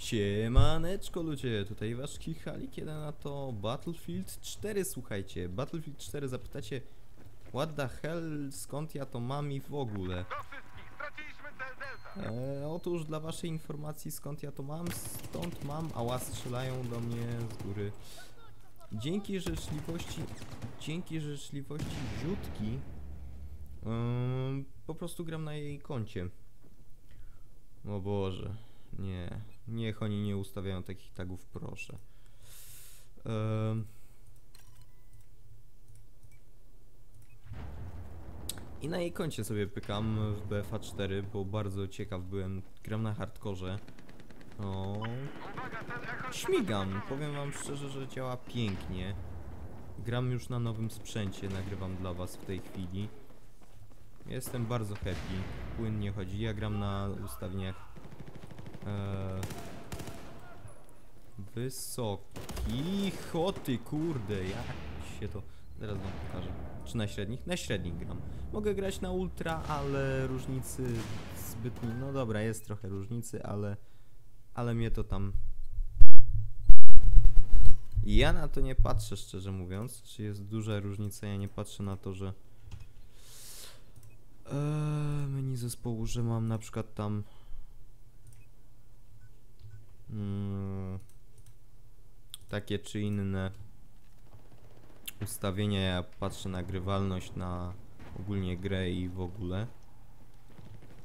Siemaneczko ludzie, tutaj wasz Kichali, kiedy na to Battlefield 4, słuchajcie, Battlefield 4 zapytacie What the hell, skąd ja to mam i w ogóle? E, otóż dla waszej informacji skąd ja to mam, stąd mam, ała strzelają do mnie z góry. Dzięki życzliwości, dzięki życzliwości Ziutki, ym, po prostu gram na jej koncie. O Boże, nie, niech oni nie ustawiają takich tagów, proszę. I na jej koncie sobie pykam w BFA 4, bo bardzo ciekaw byłem. Gram na hardkorze. O, śmigam. Powiem wam szczerze, że działa pięknie. Gram już na nowym sprzęcie, nagrywam dla was w tej chwili. Jestem bardzo happy. Płynnie chodzi. Ja gram na ustawieniach wysoki. Choty, kurde, jak się to. Zaraz wam pokażę. Czy na średnich? Na średnich gram. Mogę grać na ultra, ale różnicy zbytnio. No dobra, jest trochę różnicy, ale. Ale mnie to tam. Ja na to nie patrzę, szczerze mówiąc. Czy jest duża różnica? Ja nie patrzę na to, że. Eee, menu zespołu, że mam na przykład tam. Mm, takie czy inne ustawienia. Ja patrzę na grywalność, na ogólnie grę i w ogóle.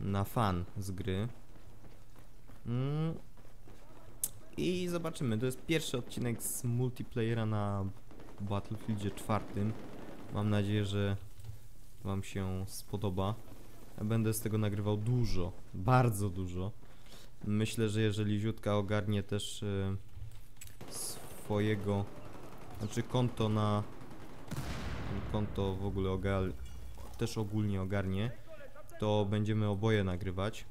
Na fan z gry. Mm. I zobaczymy. To jest pierwszy odcinek z multiplayera na Battlefieldzie czwartym. Mam nadzieję, że Wam się spodoba. Ja będę z tego nagrywał dużo, bardzo dużo. Myślę, że jeżeli Ziutka ogarnie też e, swojego, znaczy konto na konto w ogóle ogar, też ogólnie ogarnie, to będziemy oboje nagrywać.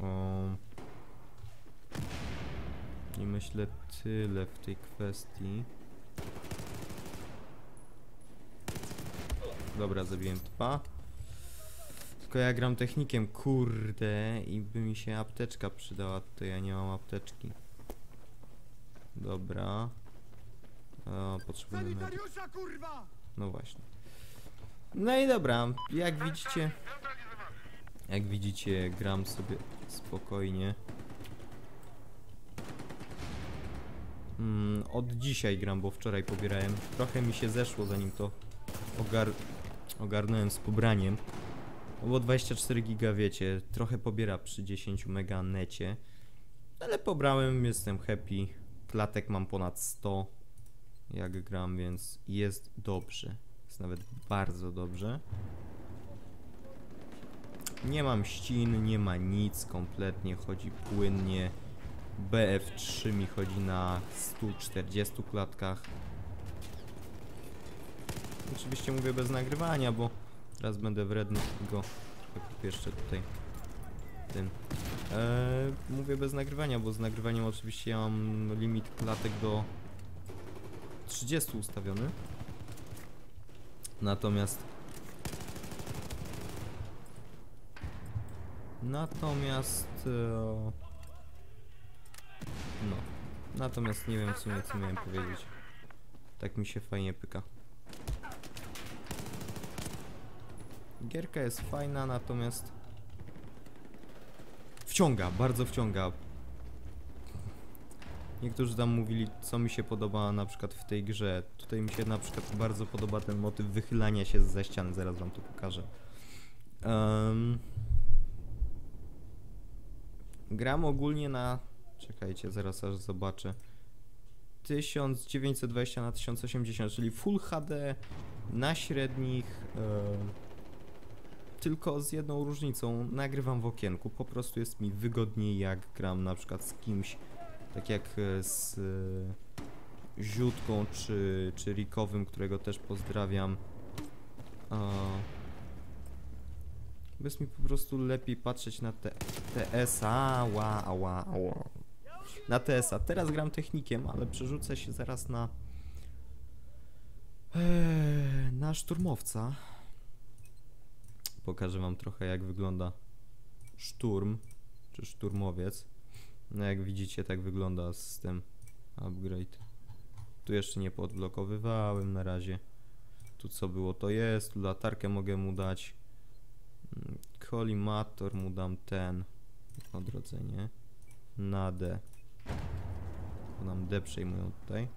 O, I myślę tyle w tej kwestii. Dobra, zabiłem dwa. Tylko ja gram technikiem, kurde, i by mi się apteczka przydała, to ja nie mam apteczki. Dobra. O, potrzebujemy... No właśnie. No i dobra, jak widzicie, jak widzicie, gram sobie spokojnie. Mm, od dzisiaj gram, bo wczoraj pobierałem. Trochę mi się zeszło, zanim to ogar ogarnąłem z pobraniem. Bo 24 giga, wiecie, trochę pobiera przy 10 mega necie. Ale pobrałem, jestem happy. Klatek mam ponad 100 jak gram, więc jest dobrze. Jest nawet bardzo dobrze. Nie mam ścin, nie ma nic, kompletnie chodzi płynnie. BF3 mi chodzi na 140 klatkach. Oczywiście mówię bez nagrywania, bo teraz będę wredny go trochę jeszcze tutaj tym. Eee, mówię bez nagrywania, bo z nagrywaniem oczywiście ja mam limit klatek do 30 ustawiony. Natomiast Natomiast e, No Natomiast nie wiem w sumie co miałem powiedzieć Tak mi się fajnie pyka Gierka jest fajna, natomiast Wciąga, bardzo wciąga Niektórzy tam mówili, co mi się podoba na przykład w tej grze. Tutaj mi się na przykład bardzo podoba ten motyw wychylania się ze ściany, zaraz wam to pokażę. Em, gram ogólnie na... Czekajcie, zaraz aż zobaczę. 1920 na 1080, czyli Full HD na średnich. em, tylko z jedną różnicą, nagrywam w okienku, po prostu jest mi wygodniej jak gram na przykład z kimś tak jak e, z e, Ziutką czy, czy Rikowym, którego też pozdrawiam. A, jest mi po prostu lepiej patrzeć na te TS-a. Na TS-a. Teraz gram technikiem, ale przerzucę się zaraz na eee, na szturmowca. Pokażę wam trochę jak wygląda szturm, czy szturmowiec. No jak widzicie, tak wygląda system upgrade. Tu jeszcze nie podblokowywałem na razie. Tu co było, to jest. Latarkę mogę mu dać. Mm, Kolimator mu dam ten. Odrodzenie. Na D. To nam D przejmują tutaj.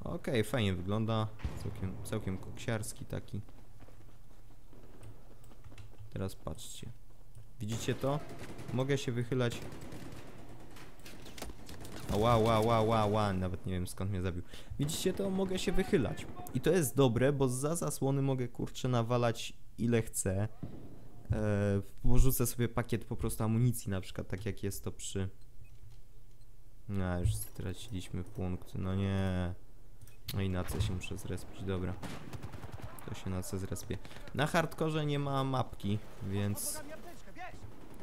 Okej, fajnie wygląda. Całkiem, całkiem koksiarski taki. Teraz patrzcie. Widzicie to? Mogę się wychylać. Ła, ła, ła, ła, ła. Nawet nie wiem skąd mnie zabił. Widzicie to? Mogę się wychylać. I to jest dobre, bo za zasłony mogę kurczę nawalać ile chcę. Eee, porzucę sobie pakiet po prostu amunicji, na przykład tak jak jest to przy... No, już straciliśmy punkty, no nie. No i na C się muszę zrespić, dobra. To się na C zrespie. Na hardkorze nie ma mapki, więc...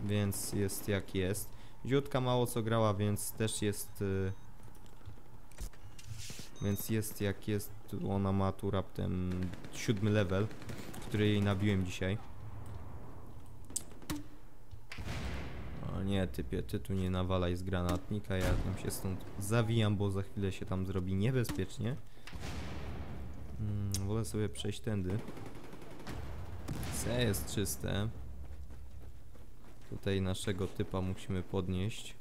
Więc jest jak jest. Ziutka mało co grała, więc też jest... Y... Więc jest jak jest. Ona ma tu raptem siódmy level, który jej nabiłem dzisiaj. O nie, typie, ty tu nie nawalaj z granatnika, ja tam się stąd zawijam, bo za chwilę się tam zrobi niebezpiecznie. Mm, wolę sobie przejść tędy. C jest czyste. Tutaj naszego typa musimy podnieść.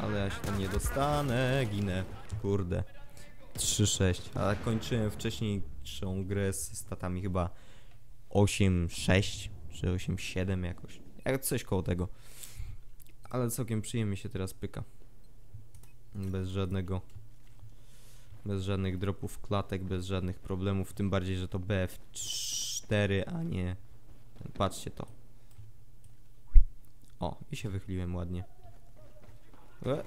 Ale ja się tam nie dostanę, ginę. Kurde. 3-6. A kończyłem wcześniejszą grę z statami chyba 8-6 czy 8-7 jakoś. Jak coś koło tego. Ale całkiem przyjemnie się teraz pyka. Bez żadnego. Bez żadnych dropów klatek, bez żadnych problemów. Tym bardziej, że to BF4, a nie. Patrzcie to. O, i się wychyliłem ładnie. E.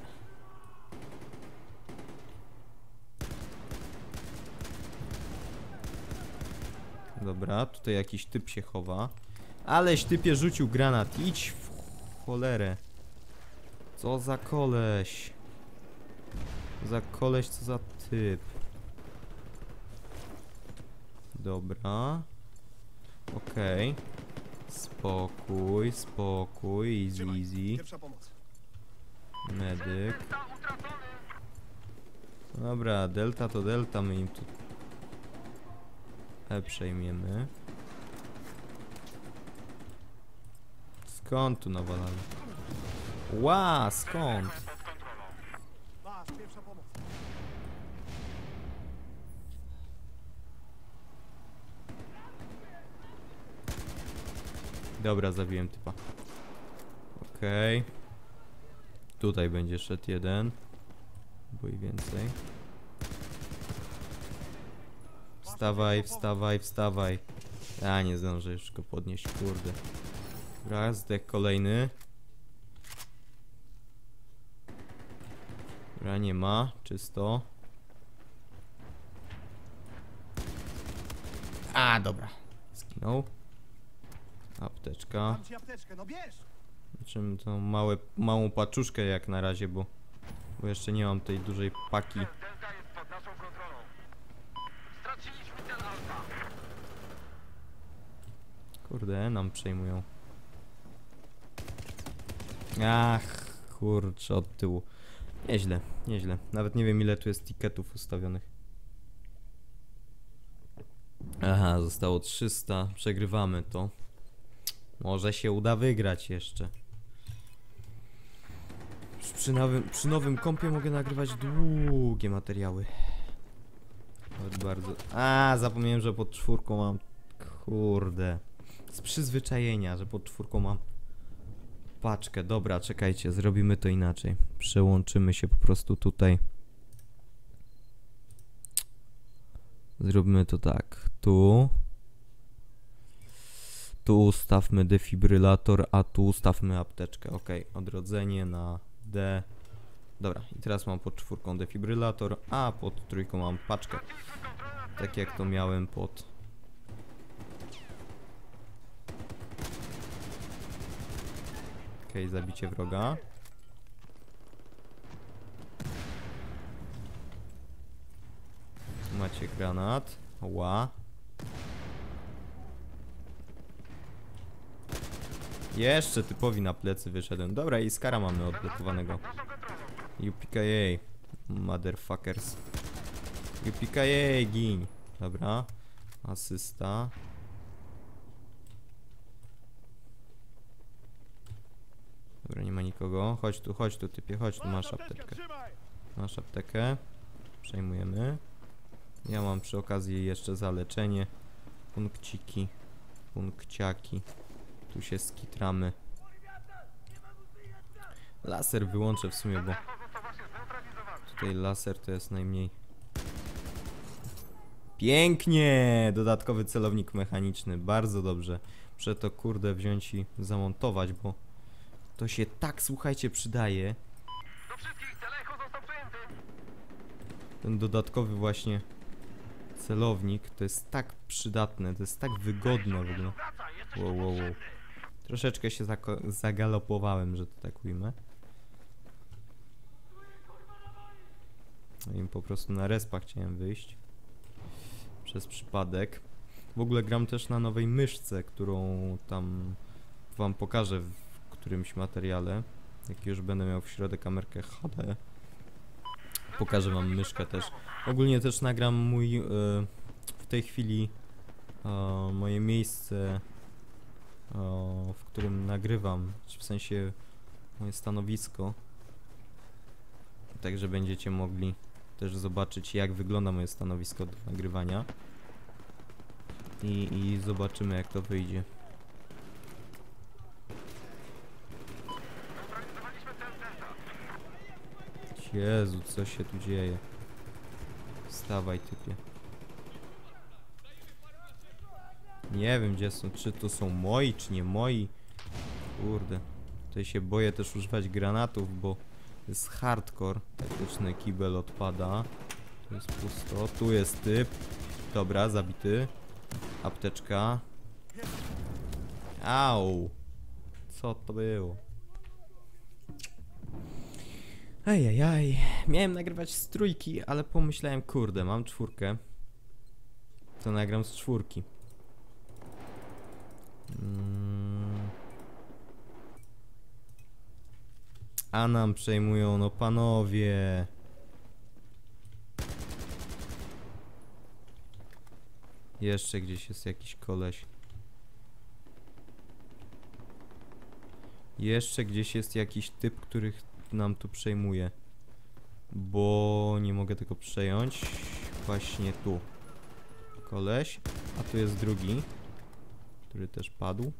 Dobra, tutaj jakiś typ się chowa. Aleś typie rzucił granat. Idź w cholerę. Co za koleś. Za koleś, co za typ. Dobra. Okej. Spokój, spokój, easy, easy. Medyk. Dobra, delta to delta, my im tu... E przejmiemy. Skąd tu nawalali? Ła, skąd? Pod kontrolą. Masz, pierwsza pomoc. Dobra, zabiłem typa. Okej. Tutaj będzie szedł jeden. Bo i więcej. Wstawaj, wstawaj, wstawaj. Ja nie zdążę już go podnieść, kurde. Raz, zdech kolejny. Dobra, nie ma, czysto. A, dobra. Zginął. Apteczka. Mam ci apteczkę, no bierz! Czym tą małe, małą paczuszkę jak na razie, bo, bo jeszcze nie mam tej dużej paki. Kurde, nam przejmują. Ach, kurczę, od tyłu. Nieźle, nieźle. Nawet nie wiem ile tu jest tiketów ustawionych. Aha, zostało 300. Przegrywamy to. Może się uda wygrać jeszcze. Przy nowym, przy nowym kompie mogę nagrywać długie materiały. Bardzo. A, zapomniałem, że pod czwórką mam. Kurde. Z przyzwyczajenia, że pod czwórką mam paczkę. Dobra, czekajcie, zrobimy to inaczej. Przełączymy się po prostu tutaj. Zróbmy to tak. Tu. Tu ustawmy defibrylator, a tu ustawmy apteczkę. Ok, odrodzenie na D. Dobra, i teraz mam pod czwórką defibrylator, a pod trójką mam paczkę. Tak jak to miałem pod. Okej, zabicie wroga. Macie granat. Ła. Jeszcze typowi na plecy wyszedłem. Dobra, i skara mamy odblokowanego. UPKA. Motherfuckers. UPKA, gin. Dobra. Asysta. Dobra, nie ma nikogo. Chodź tu, chodź tu, typie, chodź tu, masz apteczkę. Masz aptekę. Przejmujemy. Ja mam przy okazji jeszcze zaleczenie. Punkciki. Punkciaki. Tu się skitramy. Laser wyłączę w sumie, bo tutaj laser to jest najmniej. Pięknie! Dodatkowy celownik mechaniczny. Bardzo dobrze. Muszę to kurde wziąć i zamontować, bo to się tak, słuchajcie, przydaje. Ten dodatkowy właśnie celownik to jest tak przydatne, to jest tak wygodne w ogóle. Wow, wow, wow. Troszeczkę się zagalopowałem, że to tak ujmę. No i po prostu na respa chciałem wyjść. Przez przypadek. W ogóle gram też na nowej myszce, którą tam wam pokażę w którymś materiale. Jak już będę miał w środek kamerkę HD. Pokażę wam myszkę też. Ogólnie też nagram mój e, w tej chwili e, moje miejsce w którym nagrywam, w sensie moje stanowisko. Także będziecie mogli też zobaczyć jak wygląda moje stanowisko do nagrywania. I, I zobaczymy jak to wyjdzie. Jezu, co się tu dzieje? Wstawaj typie. Nie wiem gdzie są, czy to są moi, czy nie moi. Kurde. Tutaj się boję też używać granatów, bo jest hardcore. Taktyczny kibel odpada. Tu jest pusto. Tu jest typ. Dobra, zabity. Apteczka. Au. Co to było? Ajajaj. Miałem nagrywać z trójki, ale pomyślałem, kurde, mam czwórkę. To nagram z czwórki. Mm. A nam przejmują, no panowie. Jeszcze gdzieś jest jakiś koleś. Jeszcze gdzieś jest jakiś typ, który nam tu przejmuje. Bo nie mogę tego przejąć. Właśnie tu. Koleś. A tu jest drugi. Który też padł.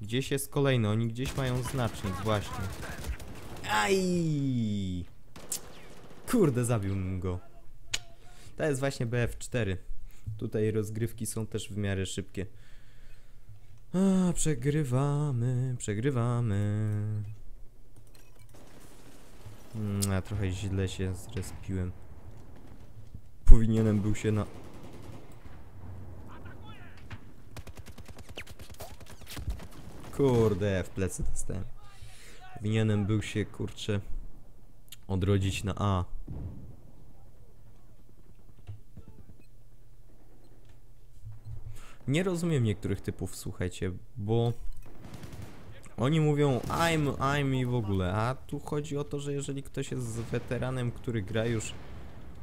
Gdzieś jest kolejny. Oni gdzieś mają znacznik. Właśnie. Aj! Kurde, zabił go. To jest właśnie BF4. Tutaj rozgrywki są też w miarę szybkie. A, przegrywamy, przegrywamy. Mm, trochę źle się zrespiłem. Powinienem był się na... Kurde, w plecy dostałem. Powinienem był się, kurczę, odrodzić na A. Nie rozumiem niektórych typów, słuchajcie, bo oni mówią I'm, I'm i w ogóle, a tu chodzi o to, że jeżeli ktoś jest weteranem, który gra już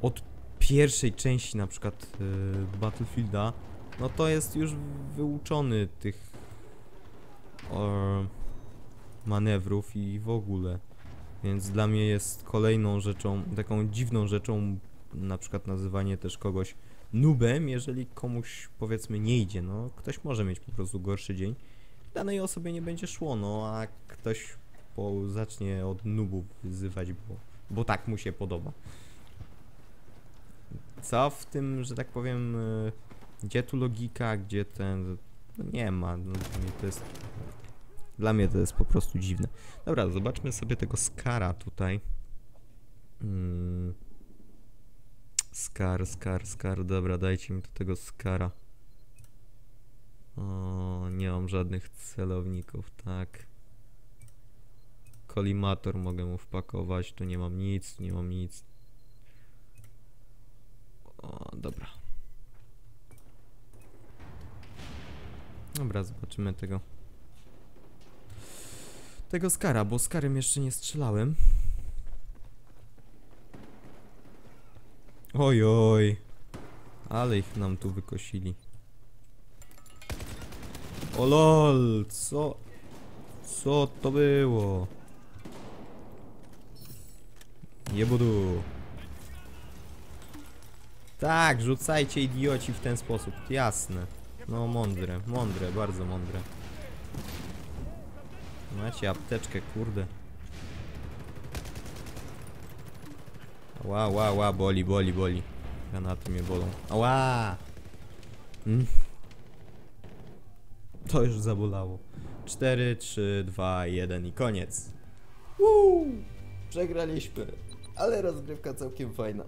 od pierwszej części na przykład yy, Battlefielda, no to jest już wyuczony tych manewrów i w ogóle. Więc dla mnie jest kolejną rzeczą, taką dziwną rzeczą, na przykład nazywanie też kogoś nubem, jeżeli komuś powiedzmy nie idzie. No, ktoś może mieć po prostu gorszy dzień. Danej osobie nie będzie szło, no a ktoś po, zacznie od nubów wyzywać, bo, bo tak mu się podoba. Co w tym, że tak powiem, e, gdzie tu logika, gdzie ten. Nie ma. No, to jest. Dla mnie to jest po prostu dziwne. Dobra, zobaczmy sobie tego Skara tutaj. Mm. Skar, skar, skar. Dobra, dajcie mi do tego Skara. O, nie mam żadnych celowników, tak. Kolimator mogę mu wpakować, tu nie mam nic, nie mam nic. O, dobra. Dobra, zobaczymy tego tego Skara, bo Skarem jeszcze nie strzelałem. Oj, oj. Ale ich nam tu wykosili. O lol, co? Co to było? Jebudu. Tak, rzucajcie idioci w ten sposób, jasne. No mądre, mądre, bardzo mądre. Macie apteczkę, kurde. Ła, ła, ła, boli, boli, boli. Granaty mnie bolą. Ała! Mm. To już zabolało. 4, 3, 2, 1 i koniec. Woo! Przegraliśmy, ale rozgrywka całkiem fajna.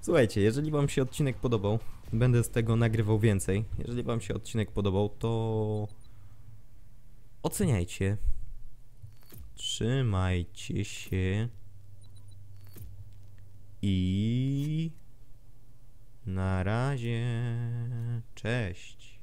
Słuchajcie, jeżeli wam się odcinek podobał, będę z tego nagrywał więcej. Jeżeli wam się odcinek podobał, to oceniajcie. Trzymajcie się. I na razie. Cześć.